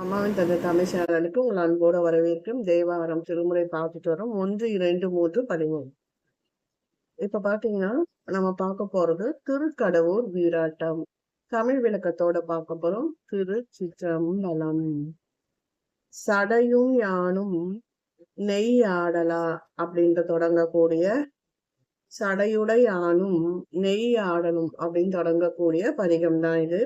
அம்மாவின் தந்தை தமிழ் உங்கள் அன்போடு வரவேற்கும் தேவாரம் திருமுறை பார்த்துட்டு வரோம். ஒன்று இரண்டு மூன்று பதிமூணு இப்ப பாத்தீங்கன்னா நம்ம பார்க்க போறது திருக்கடவுர் வீராட்டம். தமிழ் விளக்கத்தோட பார்க்க போறோம். திரு சிற்றம்பலம் சடையும் யானும் நெய் ஆடலா அப்படின்னு தொடங்கக்கூடிய சடையுடை யானும் நெய் ஆடலும் அப்படின்னு தொடங்கக்கூடிய பதிகம் தான் இது.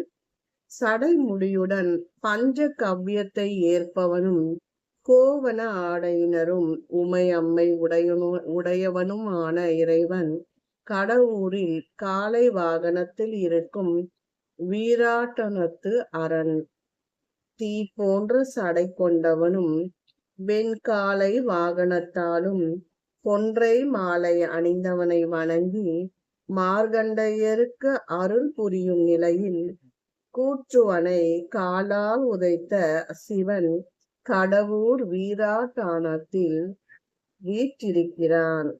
சடைமுடியுடன் பஞ்ச கவ்யத்தை ஏற்பவனும் கோவன ஆடையினரும் உமையம்மை உடையனு உடையவனும் ஆன இறைவன் கடவுரில் காலை வாகனத்தில் இருக்கும் வீராட்டனத்து அரண். தீ போன்ற சடை கொண்டவனும் வெண்காலை வாகனத்தாலும் பொன்றை மாலை அணிந்தவனை வணங்கி மார்கண்டையருக்கு அருள் புரியும் நிலையில் கூற்றுவனை காலால் உதைத்த சிவன் கடவுர் வீராட்டானத்தில் வீற்றிருக்கிறான்.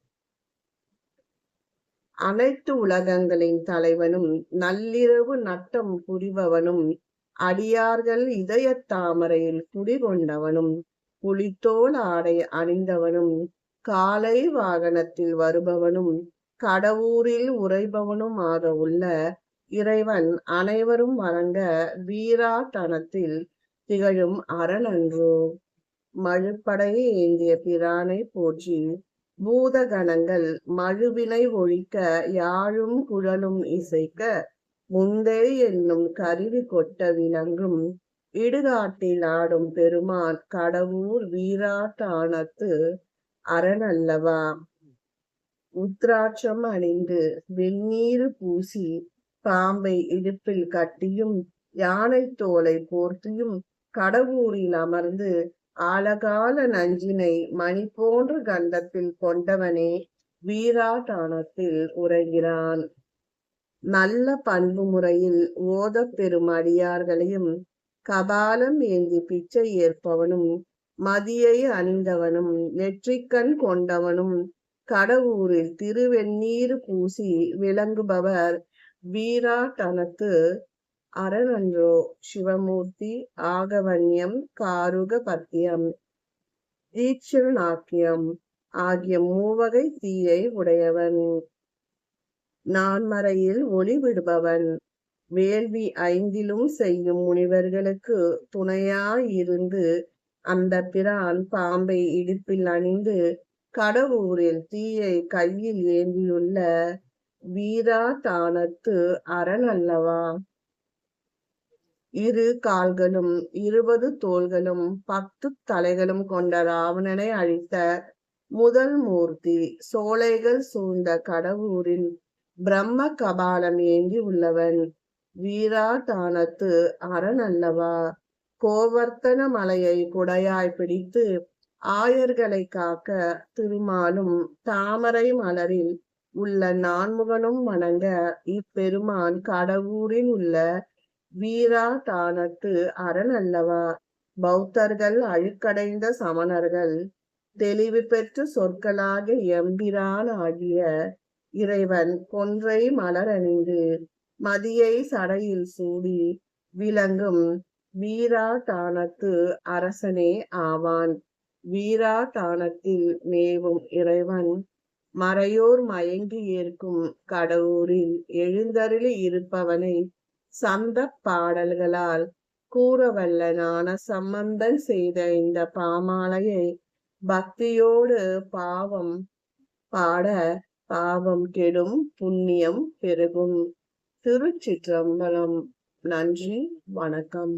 அனைத்து உலகங்களின் தலைவனும் நள்ளிரவு நட்டம் புரிபவனும் அடியார்கள் இதய தாமரையில் குடிகொண்டவனும் புலித்தோல் ஆடை அணிந்தவனும் காலை வாகனத்தில் வருபவனும் கடவுரில் உறைபவனும் ஆக உள்ள இறைவன் அனைவரும் வணங்க வீராட்டனத்தில் திகழும் அரணன்றோ. மழுப்படையை ஏந்திய பிரானை போற்றி பூதகணங்கள் மழுவினை ஒழிக்க யாழும் குழலும் இசைக்க முந்தே என்னும் கருவி கொட்ட விளங்கும் இடுகாட்டில் ஆடும் பெருமான் கடவுர் வீராட்டானத்து அரணல்லவா. உத்ராட்சம் அணிந்து வெந்நீர் பூசி பாம்பை இடுப்பில் கட்டியும் யானை தோலை போர்த்தியும் கடவுரில் அமர்ந்து ஆழகால நஞ்சினை மணி போன்ற கண்டத்தில் கொண்டவனே வீராட்டானத்தில் உரைகிறான் நல்ல பண்பு முறையில் ஓத பெறும் அடியார்களையும் கபாலம் ஏந்தி பிச்சை ஏற்பவனும் மதியை அணிந்தவனும் வெற்றிக்கண் கொண்டவனும் கடவுரில் திருவெந்நீர் பூசி விளங்குபவர் வீராட்டனத்து அரணன்றோ சிவமூர்த்தி ஆகவன்யம் காருக பத்தியம் நாக்கியம் ஆகிய மூவகை தீயை உடையவன். நான்மறையில் ஒளி விடுபவன். வேள்வி ஐந்திலும் செய்யும் முனிவர்களுக்கு துணையாயிருந்து அந்த பிரான் பாம்பை இடுப்பில் அணிந்து கடவுரில் தீயை கையில் ஏந்தியுள்ள வீராதானத்து அரண் அல்லவா? இரு கால்களும் இருபது தோள்களும் பத்து தலைகளும் கொண்ட ராவணனை அழித்த முதல் மூர்த்தி சோலைகள் சூழ்ந்த கடவுரில் பிரம்ம கபாலம் ஏங்கி உள்ளவன் வீராதானத்து அரண் அல்லவா? கோவர்த்தன மலையை குடையாய் பிடித்து ஆயர்களை காக்க திருமாலும் தாமரை மலரில் உள்ள நான்முகனும் வணங்க இப்பெருமான் கடவுரில் உள்ள வீரா தானத்து அரண் அல்லவா? பௌத்தர்கள் அழுக்கடைந்த சமணர்கள் தெளிவு பெற்று சொற்களாக எம்பிரான் ஆகிய இறைவன் கொன்றை மலரணிந்து மதியை சடையில் சூடி விளங்கும் வீரா தானத்து அரசனே ஆவான். வீரா தானத்தில் மேவும் இறைவன் மறையோர் மயங்கி இருக்கும் கடவுரில் எழுந்தருளி இருப்பவனை சந்த பாடல்களால் கூறவல்லனான சம்பந்தன் செய்த இந்த பாமாலையை பக்தியோடு பாவம் பாட பாவம் கெடும் புண்ணியம் பெருகும். திருச்சிற்றம்பலம். நன்றி. வணக்கம்.